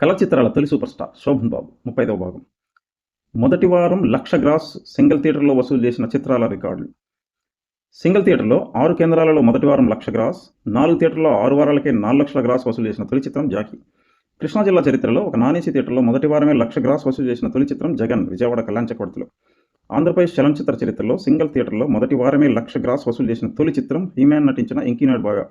Colour చిత్రాల తొలి super star Sobhan Babu ముప్పైదవ భాగం. మొదటి వారం లక్ష గ్రాస్ సింగిల్ థియేటర్లో వసూలు చేసిన చిత్రాల రికార్డులు. సింగిల్ థియేటర్లో ఆరు కేంద్రాలలో మొదటి వారం లక్ష గ్రాస్ నాలుగు థియేటర్లో ఆరు వారాలకే నాలుగు లక్షల గ్రాస్ వసూలు చేసిన తొలి చిత్రం జాకీ. కృష్ణా జిల్లా చరిత్రలో ఒక నానేసి థియేటర్లో మొదటి వారమే లక్ష గ్రాస్ వసూలు చేసిన తొలి చిత్రం జగన్ విజయవాడ కళ్యాణచకూడతలో ఆంధ్రప్రదేశ్ చలనచిత్ర చరిత్రలో సింగిల్ థియేటర్లో మొదటి వారమే లక్ష గ్రాస్ వసూలు చేసిన తొలి చిత్రం హీమాన్ నటించిన ఇంకీనాడు బాగా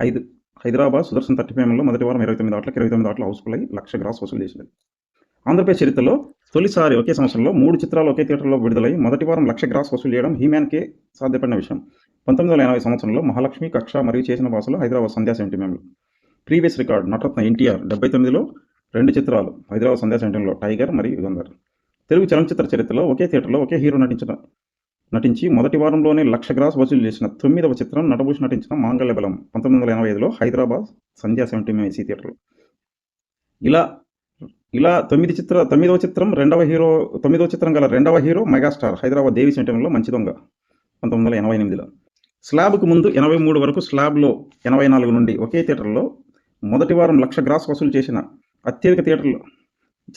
ఐదు హైదరాబాద్ సుదర్శన్ థర్టీ ఫైవ్లో మొదటి వారం ఇరవై తొమ్మిది ఆటలకు ఇరవై తొమ్మిది ఆటలు హౌస్ఫుల్ అయ్యి లక్ష గ్రాస్ వసూలు చేసింది. ఆంధ్రప్రదేశ్ చరిత్రలో తొలిసారి ఒకే సంవత్సరంలో మూడు చిత్రాలు ఒకే థియేటర్లో విడుదలై మొదటి వారం లక్ష గ్రాస్ వసూలు చేయడం హీమ్యాన్కే సాధ్యపడిన విషయం. పంతొమ్మిది వందల ఎనభై సంవత్సరంలో మహాలక్ష్మి కక్ష మరియు చేసిన భాషలో Hyderabad Sandhya sentiment previous record Nataratna NTR డెబ్బై తొమ్మిదిలో రెండు చిత్రాలు హైదరాబాద్ సంధ్యా సెంటర్లో టైగర్ మరియు యుగంధర్. తెలుగు చలనచిత్ర చరిత్రలో ఒకే థియేటర్లో ఒకే హీరో నటించిన నటించి మొదటి వారంలోనే లక్ష గ్రాస్ వసూలు చేసిన తొమ్మిదవ చిత్రం నటభూష్ నటించిన మాంగళ్య బలం పంతొమ్మిది వందల ఎనభై ఐదులో హైదరాబాద్ సంధ్యా సెవెంటీ ఏసీ థియేటర్లో. ఇలా ఇలా తొమ్మిది చిత్ర తొమ్మిదవ చిత్రం రెండవ హీరో తొమ్మిదవ చిత్రం గల రెండవ హీరో మెగాస్టార్ హైదరాబాద్ దేవి సెంటర్లో మంచి దొంగ పంతొమ్మిది వందల ఎనభై ఎనిమిదిలో స్లాబ్కు ముందు ఎనభై మూడు వరకు స్లాబ్లో ఎనభై నాలుగు నుండి ఒకే థియేటర్లో మొదటి వారం లక్ష గ్రాస్ వసూలు చేసిన అత్యధిక థియేటర్లు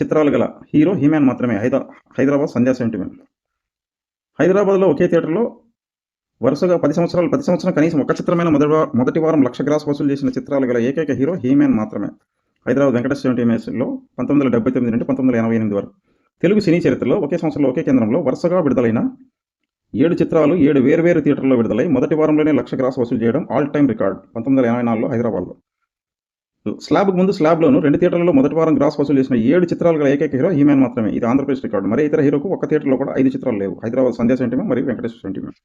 చిత్రాలు గల హీరో హీమాన్ మాత్రమే హైదరా హైదరాబాద్ సంధ్యా సెంటిమెంట్ హైదరాబాద్లో ఒకే థియేటర్లో వరుసగా పది సంవత్సరాలు ప్రతి సంవత్సరం కనీసం ఒక చిత్రమైన మొదటి మొదటి వారం లక్ష గ్రాస్ వసూలు చేసిన చిత్రాలు గల ఏకైక హీరో హీమ్యాన్ మాత్రమే. హైదరాబాద్ వెంకటేశ్వర టీమేస్లో పంతొమ్మిది వందల డెబ్బై తొమ్మిది నుండి పంతొమ్మిది వందల ఎనభై ఎనిమిది వరకు. తెలుగు సినీ చరిత్రలో ఒకే సంవత్సరంలో ఒకే కేంద్రంలో వరుసగా విడుదలైన ఏడు చిత్రాలు ఏడు వేర్వేరు థియేటర్లో విడుదలై మొదటి వారంలోనే లక్ష గ్రాస్ వసూలు చేయడం ఆల్ టైమ్ రికార్డ్ పంతొమ్మిది వందల ఎనభై నాలుగులో హైదరాబాద్లో. స్లాబ్కు ముందు స్లాబ్లోను రెండు థియేటర్లలో మొదటి వారం గ్రాస్ వసూలు చేసిన ఏడు చిత్రాలు గల ఏకైక హీరో హీమాన్ మాత్రమే. ఇది ఆంధ్రప్రదేశ్ రికార్డు. మరి ఇతర హీరోకు ఒక థియేటర్లో కూడా ఐదు చిత్రాలు లేవు. హైదరాబాద్ సంధ్యా సెంటిమెంట్ మరియు వెంకటేశ్వర సెంటిమెంట్.